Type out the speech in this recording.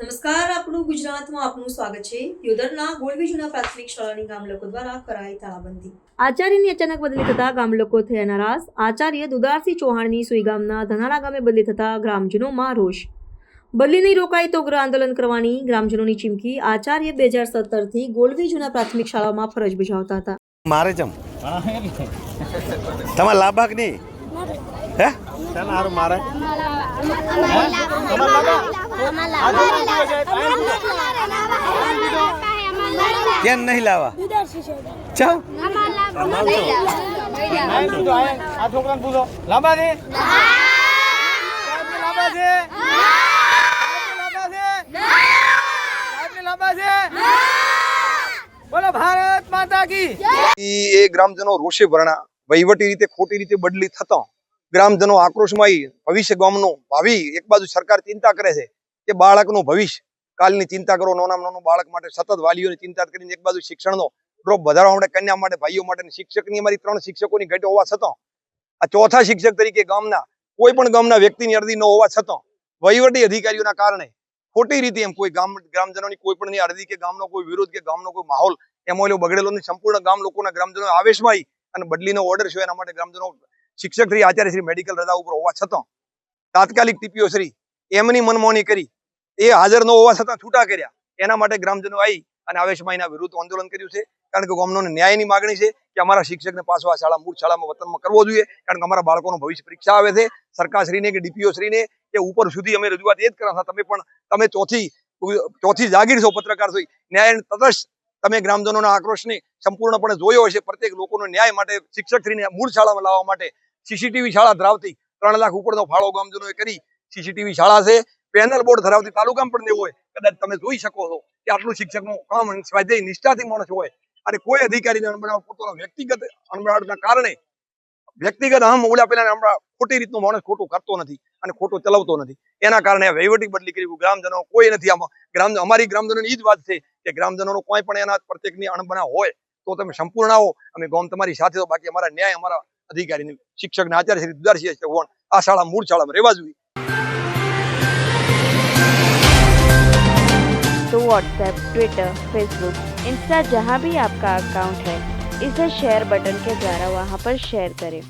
ગુજરાતમાં આપનું સ્વાગત છે. યોદરના ગોળવી જૂના પ્રાથમિક શાળાની ગામ લોકો દ્વારા કરાઈ તાળાબંધી. આચાર્યની અચાનક બદલી થતા ગામ લોકો થયા નારાજ. આચાર્ય દુદારસિંહ ચૌહાણની સુઈ ગામના ધનારા ગામે બદલી થતા ગ્રામજનોમાં રોષ. બદલી નહીં રોકાય તો ગ્રહ આંદોલન કરવાની ગ્રામજનોની ચીમકી આચાર્ય બે હજાર સત્તરથી ગોળવી જૂના પ્રાથમિક શાળામાં ફરજ બજાવતા હતા. મારે જમ. તમારે લાભાક નહીં. હે ચાલ હારું મારે કેમ નહીં લાવા ચમ આયન પૂછો આયન આ છોકરાને પૂછો લાંબા છે સાહેબને લાંબા છે સાહેબને લાંબા છે સાહેબને લાંબા છે બોલો ભારત માતા કી ઈ એ ગ્રામજનો રોષે ભરણા વહીવટી રીતે ખોટી રીતે બદલી થતા ગ્રામજનો આક્રોશમાં ભવિષ્ય ગામનું ભાવિ. એક બાજુ સરકાર ચિંતા કરે છે કે બાળકનું ભવિષ્ય. કાલની ચિંતા કરો નાના નાનું બાળક માટે સતત વાલીઓની ચિંતા કરીને એક બાજુ શિક્ષણનો ડ્રોપ વધારવા માટે, કન્યા માટે, ભાઈઓ માટે શિક્ષકની અમારી ત્રણ શિક્ષકોની ઘટ હોવા છતાં, આ ચોથા શિક્ષક તરીકે ગામના, કોઈ પણ ગામના વ્યક્તિની અરજી ન હોવા છતાં, વહીવટી અધિકારીઓના કારણે ખોટી રીતે એમ કોઈ ગામ, ગ્રામજનોની કોઈ પણ અરજી કે ગામનો કોઈ વિરોધ કે ગામનો કોઈ માહોલ, એમાં બગડેલો સંપૂર્ણ ગામ લોકોના ગ્રામજનો આવેશમાં આવી અને બદલીનો ઓર્ડર છે એના માટે ગ્રામજનો શિક્ષક આચાર્ય શ્રી મેડિકલ રજા ઉપર હોવા છતાં તાત્કાલિક ટીપીઓ શ્રી એમની મનમોની કરી. એ હાજર ન હોવા છતાં છૂટા કર્યા. એના માટે ગ્રામજનો આવી અને આવેશમાં વિરુદ્ધ આંદોલન કર્યું છે. કારણ કે ગામનો ન્યાયની માગણી છે કે અમારા શિક્ષકને પાછો આ શાળા મૂળ શાળામાં વતનમાં કરવો જોઈએ. કારણ કે અમારા બાળકોનું ભવિષ્ય પરીક્ષા આવે છે. સરકારશ્રીને કે ડીપીઓ શ્રીને કે ઉપર સુધી અમે રજૂઆત એ જ હતા. તમે પણ, તમે ચોથી ચોથી જાગીર છો પત્રકાર છો. ન્યાય તટસ્થ તમે ગ્રામજનોના આક્રોશને સંપૂર્ણપણે જોયો હશે. પ્રત્યેક લોકોનો ન્યાય માટે શિક્ષકશ્રીને મૂળ શાળામાં લાવવા માટે સીસીટીવી શાળા ધરાવતી ત્રણ લાખ ઉપરનો ફાળો ગામજનોએ કરી. સીસીટીવી શાળા છે. પેનલ બોર્ડ ધરાવતી તાલુકામાં પણ દેવું હોય. કદાચ તમે જોઈ શકો છો કે આટલું શિક્ષકનું કામ સ્વાધ્યાય નિષ્ઠાથી માણસ હોય. અને કોઈ અધિકારીને અણબડાવ પોતાના વ્યક્તિગત અણબનાવના કારણે, વ્યક્તિગત અહમ ઓલા પેલા હમણાં ખોટી રીતનું માણસ ખોટું કરતો નથી અને ખોટું ચલાવતો નથી. એના કારણે વહીવટી બદલી કરી ગ્રામજનો કોઈ નથી આમાં. ગ્રામ, અમારી ગ્રામજનોની એ જ વાત છે કે ગ્રામજનોનો કોઈ પણ એના પ્રત્યેકની અણબના હોય તો તમે સંપૂર્ણ આવો. અમે ગામ તમારી સાથે બાકી અમારા ન્યાય, અમારા અધિકારીને શિક્ષકને આચાર્ય શ્રી દુદારસિંહ ચૌહાણ આ શાળા મૂળ શાળામાં રહેવા જોઈએ तो व्हाट्सएप ट्विटर फेसबुक इंस्टा जहाँ भी आपका अकाउंट है इसे शेयर बटन के द्वारा वहाँ पर शेयर करें